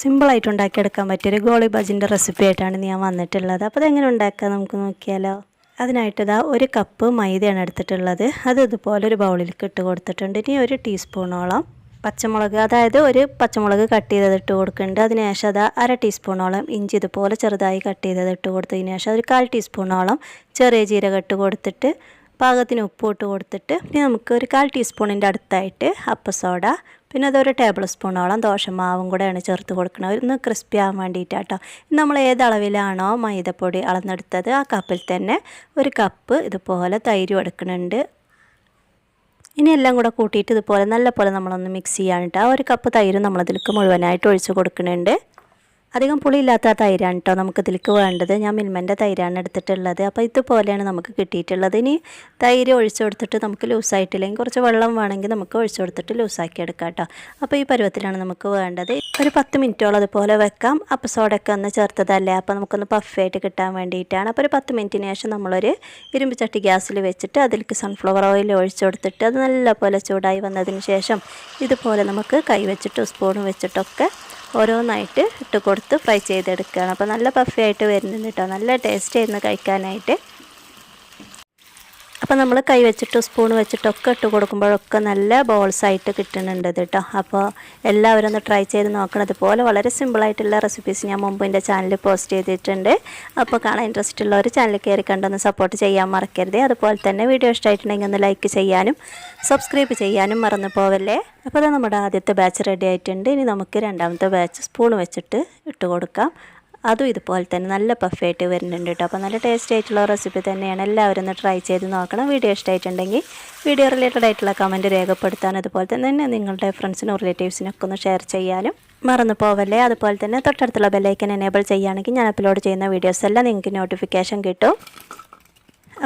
സിമ്പിളായിട്ട് ഉണ്ടാക്കിയെടുക്കാൻ പറ്റിയൊരു ഗോളി ബജിന്റെ റെസിപ്പി ആയിട്ടാണ് ഞാൻ വന്നിട്ടുള്ളത്. അപ്പോൾ അതെങ്ങനെ ഉണ്ടാക്കുക നമുക്ക് നോക്കിയാലോ. അതിനായിട്ട് ഇതാ ഒരു കപ്പ് മൈദയാണ് എടുത്തിട്ടുള്ളത്. അത് ഇതുപോലെ ഒരു ബൗളിലേക്ക് ഇട്ട് കൊടുത്തിട്ടുണ്ട്. ഇനി ഒരു ടീസ്പൂണോളം പച്ചമുളക് അതായത് ഒരു പച്ചമുളക് കട്ട് ചെയ്തത് ഇട്ട് കൊടുക്കുന്നുണ്ട്. അതിനുശേഷം അത് അര ടീസ്പൂണോളം ഇഞ്ചി ഇതുപോലെ ചെറുതായി കട്ട് ചെയ്തത് ഇട്ട് കൊടുത്തതിന് ശേഷം ഒരു കാൽ ടീസ്പൂണോളം ചെറിയ ജീരകം ഇട്ട് കൊടുത്തിട്ട് പാകത്തിന് ഉപ്പ് ഇട്ട് കൊടുത്തിട്ട് ഇനി നമുക്ക് ഒരു കാൽ ടീസ്പൂണിന്റെ അടുത്തായിട്ട് അപ്പസോഡ പിന്നെ അതൊരു ടേബിൾ സ്പൂണോളം ദോശമാവും കൂടെയാണ് ചേർത്ത് കൊടുക്കുന്നത്. ഒന്ന് ക്രിസ്പി ആവാൻ വേണ്ടിയിട്ടാട്ടോ. നമ്മൾ ഏത് അളവിലാണോ മൈദപ്പൊടി അളന്നെടുത്തത് ആ കപ്പിൽ തന്നെ ഒരു കപ്പ് ഇതുപോലെ തൈരും എടുക്കുന്നുണ്ട്. ഇനി എല്ലാം കൂടെ കൂട്ടിയിട്ട് ഇതുപോലെ നല്ലപോലെ നമ്മളൊന്ന് മിക്സ് ചെയ്യാനിട്ട് ആ ഒരു കപ്പ് തൈര് നമ്മളതിലേക്ക് മുഴുവനായിട്ട് ഒഴിച്ച് കൊടുക്കുന്നുണ്ട്. അധികം പുളിയില്ലാത്ത തൈരാണ് കേട്ടോ നമുക്ക് ഇതിലേക്ക് വേണ്ടത്. ഞാൻ മിൽമന്റെ തൈരാണ് എടുത്തിട്ടുള്ളത്. അപ്പോൾ ഇതുപോലെയാണ് നമുക്ക് കിട്ടിയിട്ടുള്ളത്. ഇനി തൈര് ഒഴിച്ചു കൊടുത്തിട്ട് നമുക്ക് ലൂസായിട്ടില്ലെങ്കിൽ കുറച്ച് വെള്ളം വേണമെങ്കിൽ നമുക്ക് ഒഴിച്ചു കൊടുത്തിട്ട് ലൂസാക്കി എടുക്കാം കേട്ടോ അപ്പോൾ ഈ പരുവത്തിലാണ് നമുക്ക് വേണ്ടത്. ഒരു പത്ത് മിനിറ്റോളം അതുപോലെ വെക്കാം. അപ്പോൾ സോഡൊക്കെ ഒന്ന് ചേർത്തതല്ലേ? അപ്പോൾ നമുക്കൊന്ന് പഫായിട്ട് കിട്ടാൻ വേണ്ടിയിട്ടാണ്. അപ്പോൾ ഒരു പത്ത് മിനിറ്റിന് ശേഷം നമ്മളൊരു ഇരുമ്പ് ചട്ടി ഗ്യാസിൽ വെച്ചിട്ട് അതിലേക്ക് സൺഫ്ലവർ ഓയിൽ ഒഴിച്ചു കൊടുത്തിട്ട് അത് നല്ലപോലെ ചൂടായി വന്നതിന് ശേഷം ഇതുപോലെ നമുക്ക് കൈ വെച്ചിട്ടോ സ്പൂൺ വെച്ചിട്ടൊക്കെ ഓരോന്നായിട്ട് ഇട്ട് കൊടുത്ത് ഫ്രൈ ചെയ്തെടുക്കുകയാണ്. അപ്പോൾ നല്ല പഫി ആയിട്ട് വരുന്നുണ്ട് കേട്ടോ നല്ല ടേസ്റ്റ് ആയിരുന്നു കഴിക്കാനായിട്ട്. അപ്പോൾ നമ്മൾ കൈ വെച്ചിട്ട് സ്പൂൺ വെച്ചിട്ടൊക്കെ ഇട്ട് കൊടുക്കുമ്പോഴൊക്കെ നല്ല ബോൾസ് ആയിട്ട് കിട്ടുന്നുണ്ട് കേട്ടോ അപ്പോൾ എല്ലാവരും ഒന്ന് ട്രൈ ചെയ്ത് നോക്കണം. അതുപോലെ വളരെ സിമ്പിളായിട്ടുള്ള റെസിപ്പീസ് ഞാൻ മുമ്പ് എന്റെ ചാനലിൽ പോസ്റ്റ് ചെയ്തിട്ടുണ്ട്. അപ്പോൾ കാണാൻ ഇൻട്രസ്റ്റ് ഉള്ളവർ ചാനൽ കയറി കണ്ടൊന്ന് സപ്പോർട്ട് ചെയ്യാൻ മറക്കരുത്. അതുപോലെ തന്നെ വീഡിയോ ഇഷ്ടമായിട്ടുണ്ടെങ്കിൽ ഒന്ന് ലൈക്ക് ചെയ്യാനും സബ്സ്ക്രൈബ് ചെയ്യാനും മറന്നു പോവല്ലേ? അപ്പോൾ അത് നമ്മുടെ ആദ്യത്തെ ബാച്ച് റെഡി ആയിട്ടുണ്ട്. ഇനി നമുക്ക് രണ്ടാമത്തെ ബാച്ച് സ്പൂൺ വെച്ചിട്ട് ഇട്ട് കൊടുക്കാം. അതും ഇതുപോലെ തന്നെ നല്ല പഫായിട്ട് വരുന്നുണ്ട് കേട്ടോ. അപ്പോൾ നല്ല ടേസ്റ്റ് ആയിട്ടുള്ള റെസിപ്പി തന്നെയാണ്. എല്ലാവരും ഒന്ന് ട്രൈ ചെയ്ത് നോക്കണം. വീഡിയോ ഇഷ്ടമായിട്ടുണ്ടെങ്കിൽ വീഡിയോ റിലേറ്റഡ് ആയിട്ടുള്ള കമന്റ് രേഖപ്പെടുത്താൻ അതുപോലെ തന്നെ നിങ്ങളുടെ ഫ്രണ്ട്സിനും റിലേറ്റീവ്സിനൊക്കെ ഒന്ന് ഷെയർ ചെയ്യാനും മറന്നു പോവല്ലേ? അതുപോലെ തന്നെ തൊട്ടടുത്തുള്ള ബെല്ലൈക്കൻ എനേബിൾ ചെയ്യുകയാണെങ്കിൽ ഞാൻ അപ്ലോഡ് ചെയ്യുന്ന വീഡിയോസ് എല്ലാം നിങ്ങൾക്ക് നോട്ടിഫിക്കേഷൻ കിട്ടും.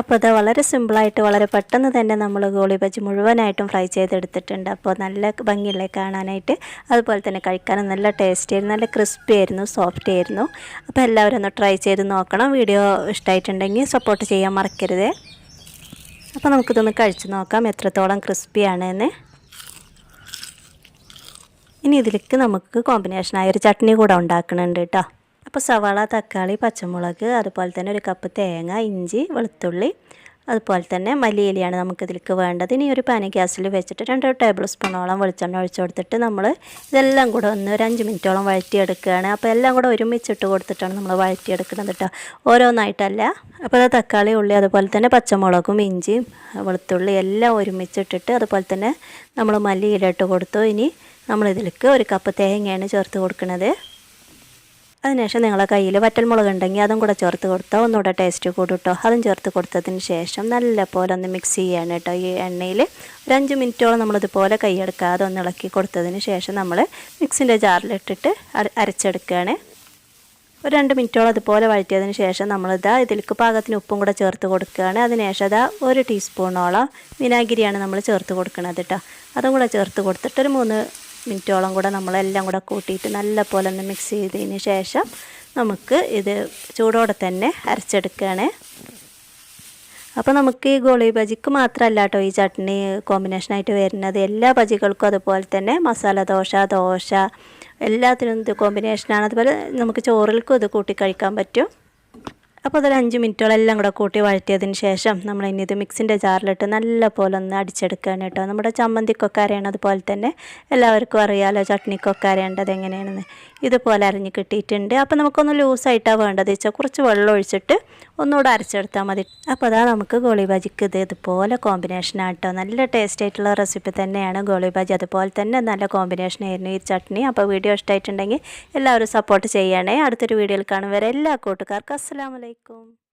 അപ്പോൾ അത് വളരെ സിമ്പിളായിട്ട് വളരെ പെട്ടെന്ന് തന്നെ നമ്മൾ ഗോളി ബജി മുഴുവനായിട്ടും ഫ്രൈ ചെയ്തെടുത്തിട്ടുണ്ട്. അപ്പോൾ നല്ല ഭംഗിയില്ലേ കാണാനായിട്ട്? അതുപോലെ തന്നെ കഴിക്കാനും നല്ല ടേസ്റ്റ് ആയിരുന്നു നല്ല ക്രിസ്പി ആയിരുന്നു സോഫ്റ്റ് ആയിരുന്നു. അപ്പോൾ എല്ലാവരും ഒന്ന് ട്രൈ ചെയ്ത് നോക്കണം. വീഡിയോ ഇഷ്ടമായിട്ടുണ്ടെങ്കിൽ സപ്പോർട്ട് ചെയ്യാൻ മറക്കരുത്. അപ്പോൾ നമുക്കിതൊന്ന് കഴിച്ച് നോക്കാം എത്രത്തോളം ക്രിസ്പിയാണ് എന്ന് ഇനി ഇതിലേക്ക് നമുക്ക് കോമ്പിനേഷനായ ഒരു ചട്നി കൂടെ ഉണ്ടാക്കുന്നുണ്ട് കേട്ടോ. അപ്പോൾ സവാള തക്കാളി പച്ചമുളക് അതുപോലെ തന്നെ ഒരു കപ്പ് തേങ്ങ ഇഞ്ചി വെളുത്തുള്ളി അതുപോലെ തന്നെ മല്ലിയിലയാണ് നമുക്കിതിലേക്ക് വേണ്ടത്. ഇനി ഒരു പാന ഗ്യാസിൽ വെച്ചിട്ട് രണ്ട് ടേബിൾ സ്പൂണോളം വെളിച്ചെണ്ണ ഒഴിച്ചു കൊടുത്തിട്ട് നമ്മൾ ഇതെല്ലാം കൂടെ ഒന്ന് ഒരു അഞ്ച് മിനിറ്റോളം വഴറ്റിയെടുക്കുകയാണ്. അപ്പോൾ എല്ലാം കൂടെ ഒരുമിച്ചിട്ട് കൊടുത്തിട്ടാണ് നമ്മൾ വഴറ്റിയെടുക്കുന്നത് കേട്ടോ ഓരോന്നായിട്ടല്ല. അപ്പോൾ അത് തക്കാളി ഉള്ളി അതുപോലെ തന്നെ പച്ചമുളകും ഇഞ്ചിയും വെളുത്തുള്ളി എല്ലാം ഒരുമിച്ചിട്ടിട്ട് അതുപോലെ തന്നെ നമ്മൾ മല്ലിയിലിട്ട് കൊടുത്തു. ഇനി നമ്മളിതിലേക്ക് ഒരു കപ്പ് തേങ്ങയാണ് ചേർത്ത് കൊടുക്കുന്നത്. അതിനുശേഷം നിങ്ങളെ കയ്യിൽ വറ്റൽമുളക് ഉണ്ടെങ്കിൽ അതും കൂടെ ചേർത്ത് കൊടുത്തോ ഒന്നുകൂടെ ടേസ്റ്റ് കൂടും കേട്ടോ അതും ചേർത്ത് കൊടുത്തതിന് ശേഷം നല്ല പോലെ ഒന്ന് മിക്സ് ചെയ്യാണ് കേട്ടോ. ഈ എണ്ണയിൽ ഒരു അഞ്ച് മിനിറ്റോളം നമ്മളിതുപോലെ കൈയെടുക്കാതെ ഒന്ന് ഇളക്കി കൊടുത്തതിന് ശേഷം നമ്മൾ മിക്സിന്റെ ജാറിലിട്ടിട്ട് അരച്ചെടുക്കുകയാണ് ഒരു രണ്ട് മിനിറ്റോളം അതുപോലെ വഴറ്റിയതിന് ശേഷം നമ്മളിതാ ഇതിലേക്ക് പാകത്തിന് ഉപ്പും കൂടെ ചേർത്ത് കൊടുക്കുകയാണ്. അതിനുശേഷം അതാ ഒരു ടീസ്പൂണോളം വിനാഗിരിയാണ് നമ്മൾ ചേർത്ത് കൊടുക്കുന്നത് കേട്ടോ. അതും കൂടെ ചേർത്ത് കൊടുത്തിട്ട് ഒരു മൂന്ന് മിനിറ്റോളം കൂടെ നമ്മളെല്ലാം കൂടെ കൂട്ടിയിട്ട് നല്ല പോലെ ഒന്ന് മിക്സ് ചെയ്തതിന് ശേഷം നമുക്ക് ഇത് ചൂടോടെ തന്നെ അരച്ചെടുക്കുകയാണ്. അപ്പോൾ നമുക്ക് ഈ ഗോളി ബജിക്ക് മാത്രമല്ല കേട്ടോ ഈ ചട്നി കോമ്പിനേഷനായിട്ട് വരുന്നത്. എല്ലാ ബജികൾക്കും അതുപോലെ തന്നെ മസാല ദോശ ദോശ എല്ലാത്തിനും ഇത് കോമ്പിനേഷനാണ് അതുപോലെ നമുക്ക് ചോറിൽക്കും ഇത് കൂട്ടി കഴിക്കാൻ പറ്റും. അപ്പോൾ അതൊരു അഞ്ച് മിനിറ്റോളം എല്ലാം കൂടെ കൂട്ടി വഴറ്റിയതിന് ശേഷം നമ്മൾ ഇനി ഇത് മിക്സിന്റെ ജാറിലിട്ട് നല്ല പോലെ ഒന്ന് അടിച്ചെടുക്കുകയാണ് കേട്ടോ. നമ്മുടെ ചമ്മന്തിക്കൊക്കെ അറിയണത് പോലെ തന്നെ എല്ലാവർക്കും അറിയാമല്ലോ ചട്നിക്കൊക്കെ അറിയേണ്ടത് എങ്ങനെയാണെന്ന്. ഇതുപോലെ അരിഞ്ഞ് കിട്ടിയിട്ടുണ്ട്. അപ്പോൾ നമുക്കൊന്ന് ലൂസായിട്ടാണ് വേണ്ടത്. വെച്ചാൽ കുറച്ച് വെള്ളം ഒഴിച്ചിട്ട് ഒന്നുകൂടെ അരച്ചെടുത്താൽ മതി. അപ്പോൾ അതാ നമുക്ക് ഗോളി ബാജിക്ക് ഇത് ഇതുപോലെ കോമ്പിനേഷൻ ആട്ടോ നല്ല ടേസ്റ്റ് ആയിട്ടുള്ള റെസിപ്പി തന്നെയാണ് ഗോളി ബാജി അതുപോലെ തന്നെ നല്ല കോമ്പിനേഷൻ ആയിരുന്നു ഈ ചട്നി. അപ്പോൾ വീഡിയോ ഇഷ്ടമായിട്ടുണ്ടെങ്കിൽ എല്ലാവരും സപ്പോർട്ട് ചെയ്യണേ. അടുത്തൊരു വീഡിയോയിൽ കാണും വരെ എല്ലാ കൂട്ടുകാർക്കും. അസ്സാം আলাইকুম